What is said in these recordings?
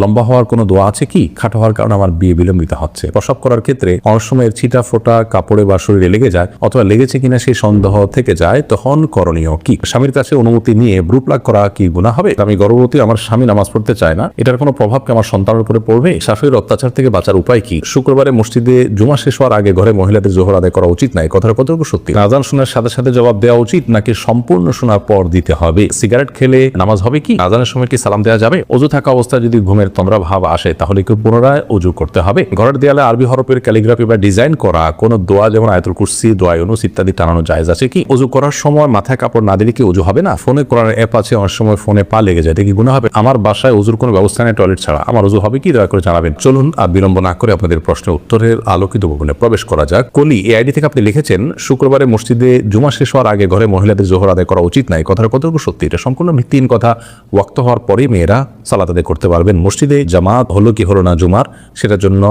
লম্বা হওয়ার কোনো দোয়া আছে কি? খাটো হওয়ার কারণে আমার বিয়ে বিলম্বিত হচ্ছে। প্রসব করার ক্ষেত্রে অনেক সময় ছিটা ফোটা, কাপড়ে বা শরীরে লেগে যায় অথবা লেগেছে কিনা সেই সন্দেহ থেকে যায়, তখন করণীয় কি? স্বামীর কাছে অনুমতি নিয়ে ব্রুপ লাগ করা কি গুণা হবে? আমি গর্ভবতী, আমার স্বামী নামাজ পড়তে চায় না। এটার কোনো প্রভাব কি আমার সন্তানের উপরে পড়বে? শাশুড়ির অত্যাচার থেকে বাঁচার উপায় কি? শুক্রবারে মসজিদে জুমা শেষ হওয়ার আগে ঘরে মহিলাদের জোহর আদায় করা উচিত নাই? কথাটা কতটুকু সত্যি? আজান শোনার সাথে সাথে জবাব দেওয়া উচিত নাকি সম্পূর্ণ শোনার পর দিতে হবে? সিগারেট খেলে নামাজ হবে কি? আজানের সময় কি সালাম দেওয়া যাবে? অজু থাকা অবস্থায় যদি ঘুমের তন্দ্রা ভাব আসে, তাহলে কি পুনরায় অজু করতে হবে? ঘরের দেয়ালে আরবি হরফের ক্যালিগ্রাফি বা ডিজাইন করা, কোনো দোয়া যেমন আয়তুল কুরসি, দোয়া ইউনুস ইত্যাদি টানানো জায়েজ আছে কি? অজু করার সময় মাথায় কাপড় না দিলে কি অজু হবে না? ফোনে করার অ্যাপ আছে, অনেক সময় ফোনে পা লেগে যায় এটা কি গুণা হবে। আমার বাসায় অজুর কোনো ব্যবস্থা নেই, টয়লেট ছাড়া। আমার অজু হবে কি? দয়া করে জানাবেন। চলুন আর বিলম্ব না করে আপনাদের প্রশ্নের উত্তরের আলোকিত ভবনে প্রবেশ করা যাক। কলি, এই আইডি থেকে আপনি লিখেছেন, শুক্রবারে মসজিদে জুমা শেষ হওয়ার আগে ঘরে মহিলাদের জোহর আদায় করা উচিত নাই। কথার কতটুকু সত্যি? এটা সম্পূর্ণ ভিত্তিহীন কথা। ওয়াক্ত হওয়ার পরেই মেয়েরা সালাত আদায় করতে পারবেন। মসজিদে জামাত হলো কি হলো না জুমার? সেটার জন্য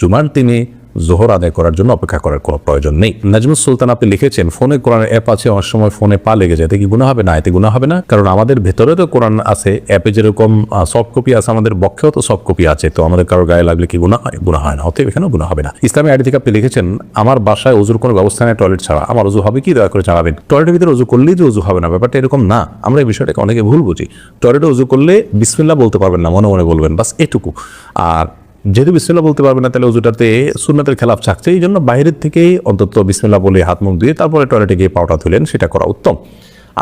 জুমার দিনে জোহর আদায় করার জন্য অপেক্ষা করার কোনো প্রয়োজন নেই। নাজমুল সুলতান আপনি লিখেছেন, ফোনে কোরআন অ্যাপ আছে, অনেক সময় ফোনে পা লেগে যায়। এতে কি গুণা হবে? না, এতে গুণা হবে না। কারণ আমাদের ভেতরে তো কোরআন আছে, অ্যাপে যেরকম সফট কপি আছে, আমাদের পক্ষেও তো সফট কপি আছে। তো আমাদের কারও গায়ে লাগলে কি গুণা হয়? গুণা হয় না। অতএব এখানেও গুণা হবে না। ইসলামী আইডি থেকে আপনি লিখেছেন, আমার বাসায় অজুর কোনো ব্যবস্থা নেই টয়লেট ছাড়া। আমার অজু হবে কি? দয়া করে জানাবেন। টয়লেটের ভিতরে অজু করলেই যে অজু হবে না। ব্যাপারটা এরকম না। আমরা এই বিষয়টাকে অনেকে ভুল বুঝি। টয়লেটে অজু করলে বিসমিল্লা বলতে পারবেন না, মনে মনে বলবেন। বাস এটুকু। আর যেহেতু বিসমিল্লা বলতে পারবে না, তাহলে উজুটাতে সুন্নাতের খেলাফ থাকছে। এই জন্য বাইরের থেকেই অন্তত বিসমিল্লা বলে হাত মুখ দিয়ে তারপরে টয়লেটে গিয়ে পাওটা তুলেন সেটা করা উত্তম।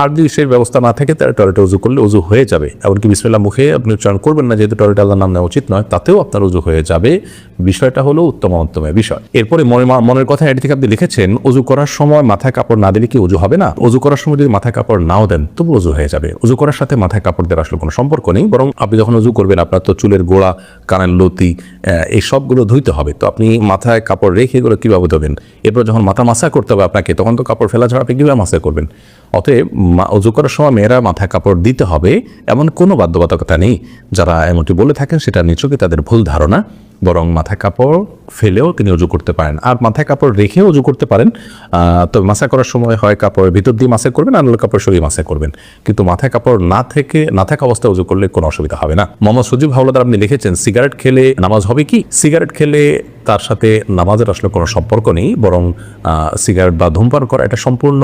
আর যদি সেই ব্যবস্থা না থাকে, তাহলে টয়লেটে উজু করলে উজু হয়ে যাবে। এমনকি বিসমিল্লা মুখে আপনি উচ্চারণ করবেন না, যেহেতু টয়লেট আল্লাহর নাম নেওয়া উচিত নয়, তাতেও আপনার উজু হয়ে যাবে। বিষয়টা হলো উত্তম উত্তমের বিষয়। এরপরে মনে মনের কথা এটি থেকে আপনি লিখেছেন, উজু করার সময় মাথায় কাপড় না দিলে কি উজু হবে না? উজু করার সময় যদি মাথায় কাপড় নাও দেন, তবু উজু হয়ে যাবে। উজু করার সাথে মাথায় কাপড় দেওয়ার আসলে কোনো সম্পর্ক নেই, বরং আপনি যখন উজু করবেন, আপনার তো চুলের গোড়া, কানের লতি এই সবগুলো ধুইতে হবে। তো আপনি মাথায় কাপড় রেখে এগুলো কীভাবে ধোবেন? এরপর যখন মাথা মাসা করতে হবে আপনাকে, তখন তো কাপড় ফেলা ছাড়া আপনি কীভাবে মাসা করবেন? অতএব উজু করার সময় মেয়েরা মাথায় কাপড় দিতে হবে, এমন কোনো বাধ্যবাধকতা নেই। যারা এমনটি বলে থাকেন, সেটা নিচকে তাদের ভুল ধারণা। বরং মাথায় কাপড় ফেলেও তিনি উজু করতে পারেন। আর মাথায় কাপড় রেখেও উজু করতে পারেন। তবে মাসা করার সময় হয় কাপড়ের ভিতর দিয়ে মাসা করবেন, আর নাহলে কাপড় সরিয়ে মাসা করবেন। কিন্তু মাথায় কাপড় না থেকে, না থাকা অবস্থায় উজু করলে কোনো অসুবিধা হবে না। মোহাম্মদ সজিব হাওলাদার আপনি লিখেছেন, সিগারেট খেলে নামাজ হবে কি? সিগারেট খেলে তার সাথে নামাজের আসলে কোনো সম্পর্ক নেই, বরং সিগারেট বা ধূমপান করা এটা সম্পূর্ণ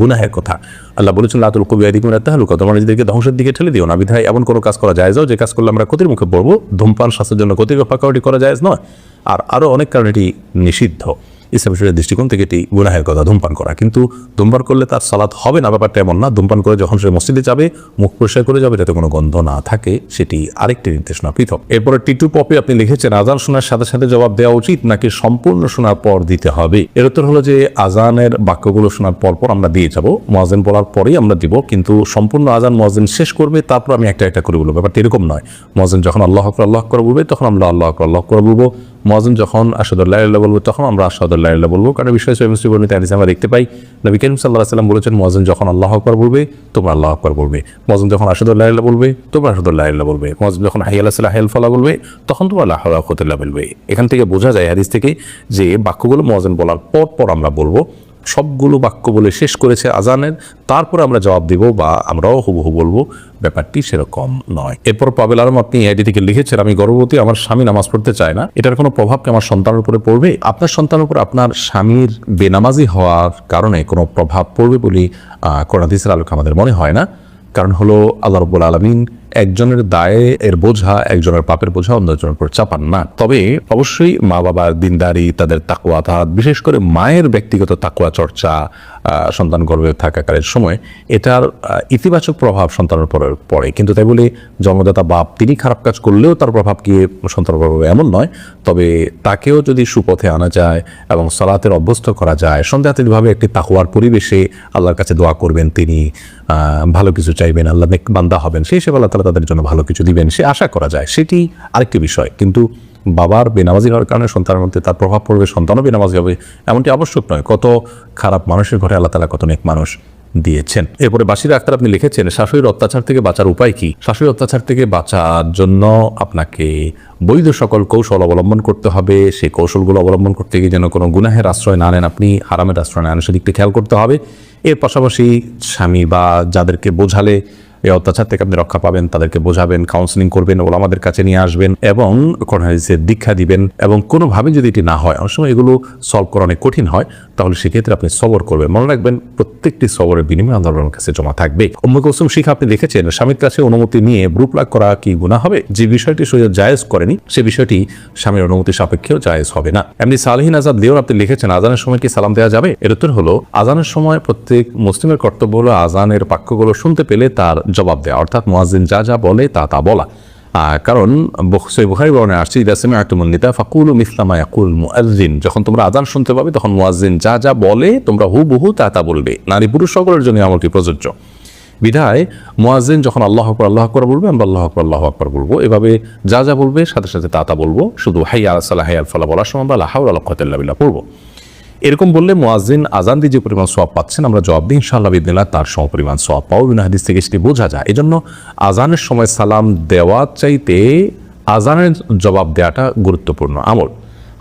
গুনাহের কথা। আল্লাহ বলেছেন, লাতুল কবি আদিকুম তাহলুকা তোমার নিজেদেরকে ধ্বংসের দিকে ঠেলে দিও না। বিধায় এমন কোনো কাজ করা যায় যাও, যে কাজ করলে আমরা ক্ষতির মুখে পড়ব। ধূমপান, স্বাস্থ্যের জন্য ক্ষতির পাকাওয়াটি করা যায় নয়। আর আরও অনেক কারণ এটি নিষিদ্ধ। ইসলাম শরীরের দৃষ্টিকোণ থেকে এটি গুনাহের কথা ধূমপান করা। কিন্তু ধূমপান করলে তার সালাত হবে না, ব্যাপারটা এমন না। ধূমপান করে যখন সে মসজিদে যাবে, মুখ পরিষ্কার করে যাবে, যাতে কোনো গন্ধ না থাকে, সেটি আরেকটি নির্দেশনা পৃথক। এরপরে টিটু পপে আপনি লিখেছেন আজান শোনার সাথে সাথে জবাব দেওয়া উচিত, নাকি সম্পূর্ণ শোনার পর দিতে হবে? এর উত্তর হলো যে আজানের বাক্যগুলো শোনার পর পর আমরা দিয়ে যাব। মোয়াজিন বলার পরেই আমরা দিব, কিন্তু সম্পূর্ণ আজান মোয়াজিন শেষ করবে, তারপর আমি একটা একটা করে বলব। ব্যাপারটা এরকম নয়। মোয়াজিন যখন আল্লাহ আকবর, আল্লাহ করে বলবে, তখন আমরা আল্লাহ আকবর, আল্লাহ করে বলব। মহাজন যখন আসাদুল্লাহ বলব, তখন আমরা আসাদুল্লাহ বলব। কারণ বিষয় সৈমশ্রী বর্ণিত আনিস আমরা দেখতে পাই, নবী করিম সাল্লাহ সাল্লাম বলেছেন মজুম যখন আল্লাহ আকবর বলবে, তোমরা আল্লাহ আকবর বলবে। মজুম যখন আসাদুল্লাহ বলবে, তোমরা আসাদুল্লাহ বলবে। মজুম যখন হাইয়াল সাল্লাহ হেল ফলা বলবে, তখন তোমরা আল্লাহ আকতুল্লাহ বলবে। এখান থেকে বোঝা যায় হাদিস থেকে যে বাক্যগুলো মজুম বলার পর পর আমরা বলব। সবগুলো বাক্য বলে শেষ করেছে আজানের। তারপরে আমরা জবাব দিব বা আমরাও হুবহু বলব, ব্যাপারটি সেরকম নয়। এরপর পাবেল আলম, আপনি আইডি থেকে লিখেছেন, আমি গর্ভবতী, আমার স্বামী নামাজ পড়তে চায় না। এটার কোনো প্রভাব কি আমার সন্তানের উপরে পড়বে? আপনার সন্তানের উপর আপনার স্বামীর বেনামাজি হওয়ার কারণে কোনো প্রভাব পড়বে বলে করোনাদিসের আলোকে আমাদের মনে হয় না। কারণ হলো আল্লাহ রব্বুল আলমিন একজনের দায়ে এর বোঝা, একজনের পাপের বোঝা, অন্যজনের উপর চাপান না। তবে অবশ্যই মা বাবার দিনদারি, তাদের তাকুয়া তাহাত বিশেষ করে মায়ের ব্যক্তিগত তাকুয়া চর্চা সন্তান গর্ভে থাকাকালের সময়, এটার ইতিবাচক প্রভাব সন্তানের উপর পড়ে। কিন্তু তাই বলে জন্মদাতা বাপ, তিনি খারাপ কাজ করলেও তার প্রভাব গিয়ে সন্তানের পড়বে এমন নয়। তবে তাকেও যদি সুপথে আনা যায় এবং সালাতের অভ্যস্ত করা যায়, সন্দেহাতীতভাবে একটি তাকুয়ার পরিবেশে আল্লাহর কাছে দোয়া করবেন তিনি ভালো কিছু চাইবেন, আল্লাহ বান্দা হবেন, সেই হিসেবে আল্লাহ তালা তাদের জন্য ভালো কিছু দিবেন, সে আশা করা যায়। সেটি আরেকটি বিষয়। কিন্তু বাবার বেনামাজি হওয়ার কারণে সন্তানের মধ্যে তার প্রভাব পড়বে, সন্তানও বেনামাজি হবে, এমনটি আবশ্যক নয়। কত খারাপ মানুষের ঘরে আল্লাহ তালা কত নেক মানুষ দিয়েছেন। এরপরে বাসির আক্তার আপনি লিখেছেন, শাশুড়ির অত্যাচার থেকে বাঁচার উপায় কি? শাশুড়ির অত্যাচার থেকে বাঁচার জন্য আপনাকে বৈধ সকল কৌশল অবলম্বন করতে হবে। সেই কৌশলগুলো অবলম্বন করতে গিয়ে যেন কোনো গুনাহের আশ্রয় না নেন আপনি, হারামের আশ্রয় না নেন সেদিকটি খেয়াল করতে হবে। এর পাশাপাশি স্বামী বা যাদেরকে বোঝালে এই অত্যাচার থেকে আপনি রক্ষা পাবেন, তাদেরকে বোঝাবেন কাউন্সিলিং করবেন ওলামাদের কাছে নিয়ে আসবেন এবং কোরআনের দীক্ষা দিবেন এবং কোনোভাবে যদি এটি না হয়, অনেক সময় এগুলো সলভ করা অনেক কঠিন হয়, তাহলে সেক্ষেত্রে আপনি সবর করবেন। মনে রাখবেন, প্রত্যেকটি সবরের বিনিময়ে আন্দোলনের কাছে জমা থাকবে। উম্মে কুলসুম শিখা আপনি দেখেছেন, স্বামীর কাছে অনুমতি নিয়ে ব্রুপ লাগ করা কি গুণা হবে? যে বিষয়টি শরীর জায়েজ করেনি, সে বিষয়টি স্বামীর অনুমতি সাপেক্ষেও জায়েজ হবে না। এমনি সালহিন আজাদ লিওর আপনি লিখেছেন, আজানের সময় কি সালাম দেওয়া যাবে? এর উত্তর হলো, আজানের সময় প্রত্যেক মুসলিমের কর্তব্য হলো আজানের বাক্যগুলো শুনতে পেলে তার জবাব দেওয়া অর্থাৎ মুয়াজ্জিন যা যা বলে তা তা বলা। কারণ সই বুখারি বর্ণে আসছে ইদাসেমে আতুমন্নিতা ফাকুল ইসলামা ইয়াকুল মুআজ্জিন। যখন তোমরা আজান শুনতে পাবে, তখন মুয়াজ্জিন যা যা বলে, তোমরা হুবহু তা তা বলবে। নারী পুরুষ সকলের জন্য আমলটি প্রযোজ্য। বিধায় মুয়াজ্জিন যখন আল্লাহ আকবর আল্লাহ আকবর বলবে, আমরা আল্লাহ আকবর আল্লাহ আকবর বলব। এভাবে যা যা বলবে, সাথে সাথে তা তা বলব। শুধু হাই আলাসাল্লাহ হাই আলফাল্লাহ বলার সময় আমরা লাহাউল আল্লাহ বিল্লাহ পড়ব এরকম বললে মুয়াজ্জিন আজান দিয়ে যে পরিমাণ সোয়াব পাচ্ছেন, আমরা জবাব দিই, ইনশাআল্লাহ বিদিল্লাহ তার সম পরিমাণ সোয়াব পাবো বিনা হাদিস থেকে সেটি বোঝা যায়। এজন্য আজানের সময় সালাম দেওয়ার চাইতে আজানের জবাব দেওয়াটা গুরুত্বপূর্ণ আমল।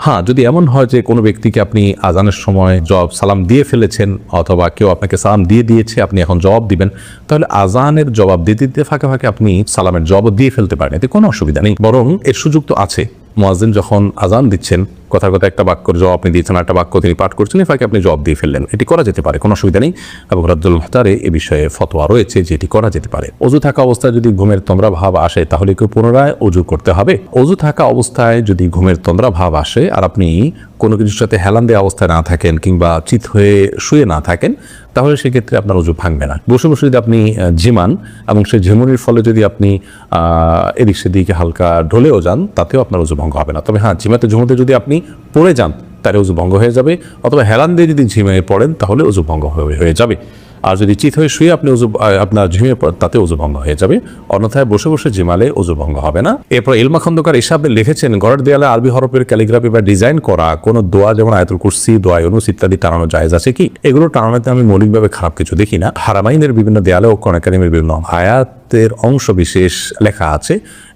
হ্যাঁ যদি এমন হয় যে কোনো ব্যক্তিকে আপনি আজানের সময় জবাব সালাম দিয়ে ফেলেছেন, অথবা কেউ আপনাকে সালাম দিয়ে দিয়েছে, আপনি এখন জবাব দিবেন, তাহলে আজানের জবাব দিতে দিতে ফাঁকে ফাঁকে আপনি সালামের জবাব দিয়ে ফেলতে পারেন। এতে কোনো অসুবিধা নেই। বরং এর সুযোগ তো আছে। মোয়াজিন যখন আজান দিচ্ছেন কথার কথা একটা বাক্যর জবাব আপনি দিয়েছেন একটা বাক্য তিনি পাঠ করছেন, এফাকে ফাঁকে আপনি জবাব দিয়ে ফেললেন। এটি করা যেতে পারে, কোনো অসুবিধা নেই। এবং রাজ্জুল মহতারে এ বিষয়ে ফতোয়া রয়েছে যে এটি করা যেতে পারে। অজু থাকা অবস্থায় যদি ঘুমের তোমরা ভাব আসে, তাহলে কেউ পুনরায় অজু করতে হবে। অজু থাকা অবস্থায় যদি ঘুমের তোমরা ভাব আসে, আর আপনি কোনো কিছুর সাথে হেলান দেওয়া অবস্থায় না থাকেন কিংবা চিত হয়ে শুয়ে না থাকেন, তাহলে সেক্ষেত্রে আপনার উজু ভাঙবে না। বসে বসে যদি আপনি ঝিমান এবং সেই ঝিমুনির ফলে যদি আপনি এদিক সেদিকে হালকা ঢলেও যান, তাতেও আপনার উজু ভঙ্গ হবে না। তবে হ্যাঁ ঝিমাতে ঝুমোতে যদি আপনি পড়ে যান, তাহলে উজু ভঙ্গ হয়ে যাবে। অথবা হেলান দিয়ে যদি ঝিমিয়ে পড়েন, তাহলে উজু ভঙ্গ হয়ে যাবে। আর যদি চিত হয়ে শুয়ে আপনি উজু আপনার ঝিমিয়ে পড়েন তাতে উজু ভঙ্গ হয়ে যাবে। অন্যথায় বসে বসে জিমালে উজু ভঙ্গ হবে না। এরপর ইলমা খন্দকার হিসাবে লিখেছেন ঘরের দেয়ালে আরবি হরফের ক্যালিগ্রাফি বা ডিজাইন করা, কোনো দোয়া যেমন আয়তুল কুরসি, দোয়া ইউনুস ইত্যাদি টানানো জায়েজ আছে কি? এগুলো টানানোতে আমি মৌলিকভাবে খারাপ কিছু দেখি না। হারামাইনের বিভিন্ন দেয়ালে ও কোন একাডেমির বিভিন্ন আয়াতের অংশ বিশেষ লেখা আছে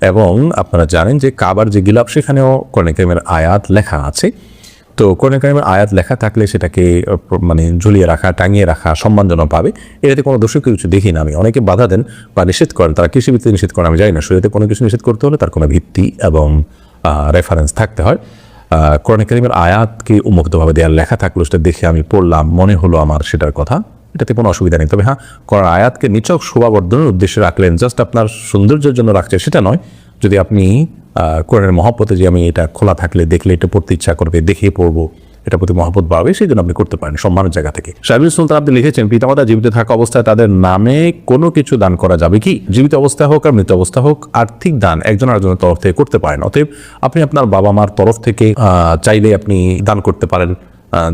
এবং আপনারা জানেন যে কাবার যে গিলাপ, সেখানেও কোন একাডেমির আয়াত লেখা আছে। তো কোরআন কারিমের আয়াত লেখা থাকলে সেটাকে মানে ঝুলিয়ে রাখা, টাঙিয়ে রাখা সম্মানজনক পাবে এটাতে কোনো দোষক কিছু দেখি না আমি। অনেকে বাধা দেন বা নিষেধ করেন। তারা কৃষি ভিত্তিতে নিষেধ করেন, আমি জানি না। শরীরে কোনো কিছু নিষেধ করতে হলে তার কোনো ভিত্তি এবং রেফারেন্স থাকতে হয়। কোরআন কারিমের আয়াতকে উন্মুক্তভাবে দেওয়ার লেখা থাকল, সেটা দেখে আমি পড়লাম, মনে হলো আমার সেটার কথা। এটাতে কোনো অসুবিধা নেই। তবে হ্যাঁ কোরআন আয়াতকে নিচক শোভাবর্ধনের উদ্দেশ্যে রাখলেন জাস্ট আপনার সৌন্দর্যের জন্য রাখছে, সেটা নয়। যদি আপনি কোরআনের মহব্বতে যে আমি এটা খোলা থাকলে, দেখলে, এটা পড়তে ইচ্ছা করবে দেখে পড়ব এটা প্রতি মহব্বত বাড়বে, সেই জন্য আপনি করতে পারেন, সম্মানের জায়গা থেকে। সাহেবুল সুলতান, আপনি লিখেছেন, পিতামাতা জীবিত থাকা অবস্থায় তাদের নামে কোনো কিছু দান করা যাবে কি? জীবিত অবস্থা হোক আর মৃত অবস্থা হোক, আর্থিক দান একজন আরেকজনের তরফ থেকে করতে পারেন। অতএব আপনি আপনার বাবা মার তরফ থেকে চাইলে আপনি দান করতে পারেন।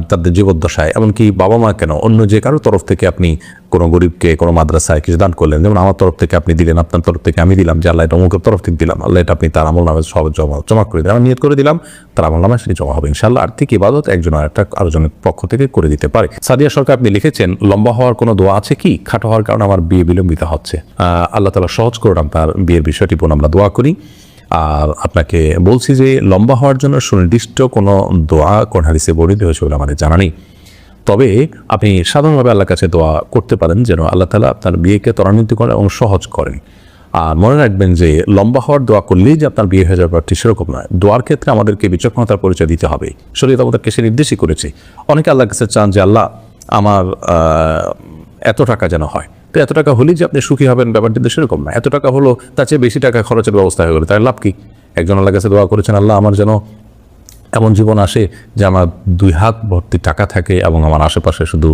তাদের জীবদ্দশায়, এমনকি বাবা মা কেন? অন্য যে কারও তরফ থেকে আপনি কোনো গরিবকে, কোনো মাদ্রাসায় কিছু দান করলেন। যেমন আমার তরফ থেকে আপনি দিলেন, আপনার তরফ থেকে আমি দিলাম, যে আল্লাহ অমুকের তরফ থেকে দিলাম, আল্লাহ এটা আপনি তার আমল নামে সব জমা জমা করে দিলাম আমি নিয়ত করে দিলাম, তার আমল নামে সেটি জমা হবে। ইনশাল্লাহ আর্থিক ইবাদত একজন আর একটা আরেকজনের পক্ষ থেকে করে দিতে পারে। সাদিয়া সরকার, আপনি লিখেছেন, লম্বা হওয়ার কোনো দোয়া আছে কি? খাটো হওয়ার কারণে আমার বিয়ে বিলম্বিত হচ্ছে। আল্লাহ তালা সহজ করুন আপনার বিয়ের বিষয়টি, বোন, আমরা দোয়া করি। আর আপনাকে বলছি যে লম্বা হওয়ার জন্য সুনির্দিষ্ট কোনো দোয়া কোন হাদিসে বর্ণিত হয়েছে বলে আমাদের জানা নেই। তবে আপনি সাধারণভাবে আল্লাহর কাছে দোয়া করতে পারেন যেন আল্লাহ তালা আপনার বিয়েকে ত্বরান্বিত করেন এবং সহজ করেন। আর মনে রাখবেন যে লম্বা হওয়ার দোয়া করলেই যে আপনার বিয়ে হয়ে যাবে ব্যাপারটি সেরকম নয়। দোয়ার ক্ষেত্রে আমাদেরকে বিচক্ষণতার পরিচয় দিতে হবে। শরীর আমাদেরকে সে নির্দেশই করেছে। অনেকে আল্লাহর কাছে চান যে, আল্লাহ, আমার এত টাকা যেন হয়। তো এত টাকা হলেই যে আপনি সুখী হবেন ব্যাপারটি তো সেরকম না। এত টাকা হলো, তার চেয়ে বেশি টাকা খরচের ব্যবস্থা হয়ে গেলো। তাই লাভ কি? একজন আল্লাহর কাছে দোয়া করেছেন, আল্লাহ, আমার যেন এমন জীবন আসে যে আমার দুই হাত ভর্তি টাকা থাকে এবং আমার আশেপাশে শুধু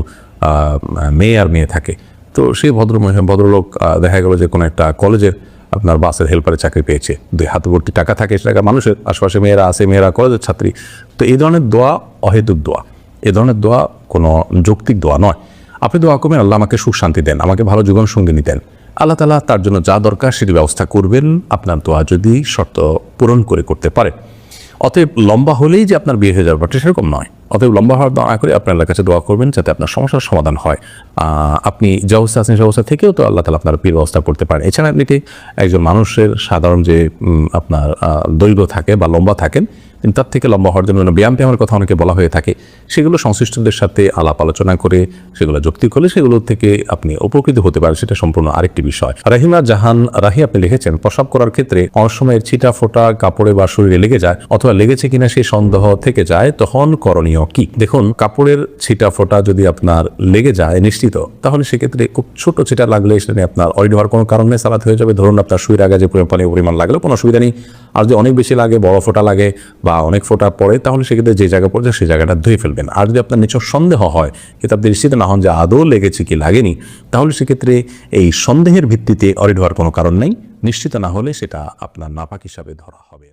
মেয়ে আর মেয়ে থাকে। তো সেই ভদ্রমহ ভদ্রলোক দেখা গেল যে কোনো একটা কলেজের আপনার বাসের হেল্পারে চাকরি পেয়েছে। দুই হাত ভর্তি টাকা থাকে সে টাকা মানুষের। আশেপাশে মেয়েরা আছে, মেয়েরা কলেজের ছাত্রী। তো এই ধরনের দোয়া অহেতুক দোয়া। এ ধরনের দোয়া কোনো যৌক্তিক দোয়া নয়। আপনি দোয়া করবেন, আল্লাহ আমাকে সুখ শান্তি দেন, আমাকে ভালো জীবন সঙ্গিনী দেন। আল্লাহ তালা তার জন্য যা দরকার সেটি ব্যবস্থা করবেন, আপনার দোয়া যদি শর্ত পূরণ করে করতে পারে। অতএব লম্বা হলেই যে আপনার বিয়ে হয়ে যাবে ব্যাপারটা সেরকম নয়। অতএব লম্বা হওয়ার দোয়া করে আপনার কাছে দোয়া করবেন যাতে আপনার সমস্যার সমাধান হয়। আপনি যে অবস্থা আছেন সে অবস্থা থেকেও তো আল্লাহ তালা আপনার বিয়ের ব্যবস্থা করতে পারেন। এছাড়া এমনিতে একজন মানুষের সাধারণ যে আপনার দৈর্ঘ্য থাকে বা লম্বা থাকেন তার থেকে লম্বা হওয়ার জন্য ব্যায়াম ব্যায়ামের কথা অনেকে বলা হয়ে থাকে। সেগুলো সংশ্লিষ্টদের সাথে আলাপ আলোচনা করে, সেগুলো যুক্তি করলে সেগুলো থেকে আপনি উপকৃত হতে পারেন, সেটা সম্পূর্ণ আরেকটি বিষয়। রাহিমা জাহান, রাহি আপনি লিখেছেন, প্রসাব করার ক্ষেত্রে অনেক সময় ছিটা ফোটা কাপড়ে বা শরীরে লেগে যায়, অথবা লেগেছে কিনা সেই সন্দেহ থেকে যায়, তখন করণীয় কি? দেখুন, কাপড়ের ছিটা ফোটা যদি আপনার লেগে যায় নিশ্চিত, তাহলে সেক্ষেত্রে খুব ছোট ছিটা লাগলে সেটা আপনার অয়েড হওয়ার কোনো কারণে সালাত হয়ে যাবে। ধরুন, আপনার সুইর আগে যে পরিমাণ লাগল, কোনো অসুবিধা নেই। আর যদি অনেক বেশি লাগে, বড় ফোঁটা লাগে অনেক ফোঁটা পড়ে, তাহলে সেক্ষেত্রে যে জায়গা পড়ছে সেই জায়গাটা ধুয়ে ফেলবেন। আর যদি আপনার নিচর সন্দেহ হয় কিন্তু আপনি নিশ্চিত না হন যে আদৌ লেগেছে কি লাগেনি, তাহলে সেক্ষেত্রে এই সন্দেহের ভিত্তিতে অরিড হওয়ার কোনো কারণ নেই। নিশ্চিত না হলে সেটা আপনার নাপাক হিসাবে ধরা হবে।